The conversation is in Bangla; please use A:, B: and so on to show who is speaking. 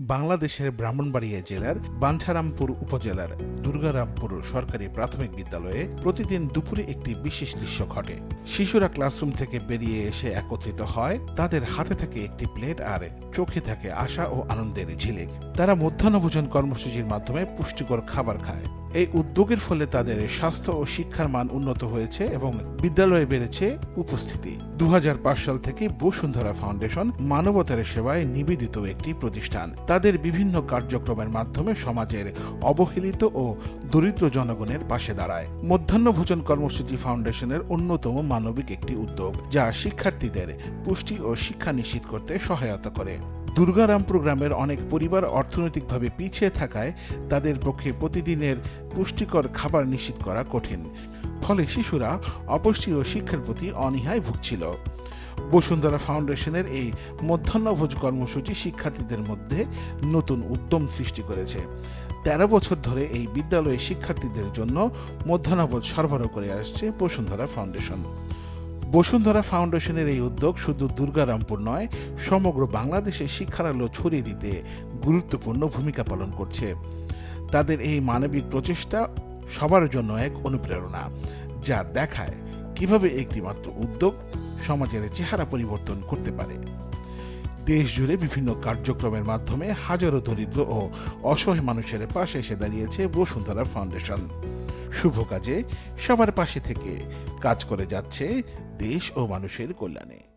A: বাংলাদেশের ব্রাহ্মণবাড়িয়া জেলার বাঞ্ছারামপুর উপজেলার দুর্গারামপুর সরকারি প্রাথমিক বিদ্যালয়ে প্রতিদিন দুপুরে একটি বিশেষ দৃশ্য ঘটে। শিশুরা ক্লাসরুম থেকে বেরিয়ে এসে একত্রিত হয়, তাদের হাতে থাকে একটি প্লেট আর চোখে থাকে আশা ও আনন্দের ঝিলিক। তারা মধ্যাহ্নভোজন কর্মসূচির মাধ্যমে পুষ্টিকর খাবার খায়। এই উদ্যোগের ফলে তাদের স্বাস্থ্য ও শিক্ষার মান উন্নত হয়েছে এবং বিদ্যালয়ে বেড়েছে উপস্থিতি। দু হাজার পাঁচ সাল থেকে বসুন্ধরা ফাউন্ডেশন মানবতার সেবায় নিবেদিত একটি প্রতিষ্ঠান। তাদের বিভিন্ন কার্যক্রমের মাধ্যমে সমাজের অবহেলিত ও দরিদ্র জনগণের পাশে দাঁড়ায়। মধ্যাহ্নভোজন কর্মসূচি ফাউন্ডেশনের অন্যতম মানবিক একটি উদ্যোগ, যা শিক্ষার্থীদের পুষ্টি ও শিক্ষা নিশ্চিত করতে সহায়তা করে। দুর্গারামপুর গ্রামের অনেক পরিবার অর্থনৈতিকভাবে পিছিয়ে থাকায় তাদের পক্ষে প্রতিদিনের পুষ্টিকর খাবার নিশ্চিত করা কঠিন। ফলে শিশুরা অপুষ্টি ও শিক্ষার প্রতি অনীহায় ভুগছিল। বসুন্ধরা ফাউন্ডেশনের এই মধ্যাহ্নভোজ কর্মসূচি শিক্ষার্থীদের মধ্যে নতুন উদ্যম সৃষ্টি করেছে। তেরো বছর ধরে এই বিদ্যালয়ে শিক্ষার্থীদের জন্য মধ্যাহ্নভোজ সরবরাহ করে আসছে বসুন্ধরা ফাউন্ডেশন। বসুন্ধরা ফাউন্ডেশনের এই উদ্যোগ শুধু দুর্গারামপুর নয়, সমগ্র বাংলাদেশে শিক্ষার আলো ছড়িয়ে দিতে গুরুত্বপূর্ণ ভূমিকা পালন করছে। তাদের এই মানবিক প্রচেষ্টা সবার জন্য এক অনুপ্রেরণা, যা দেখায় কীভাবে একটি মাত্র উদ্যোগ সমাজের চেহারা পরিবর্তন করতে পারে। দেশ জুড়ে বিভিন্ন কার্যক্রমের মাধ্যমে হাজারো দরিদ্র ও অসহায় মানুষের পাশে এসে দাঁড়িয়েছে বসুন্ধরা ফাউন্ডেশন। শুভ কাজে সবার পাশে থেকে কাজ করে যাচ্ছে দেশ ও মানুষের কল্যাণে।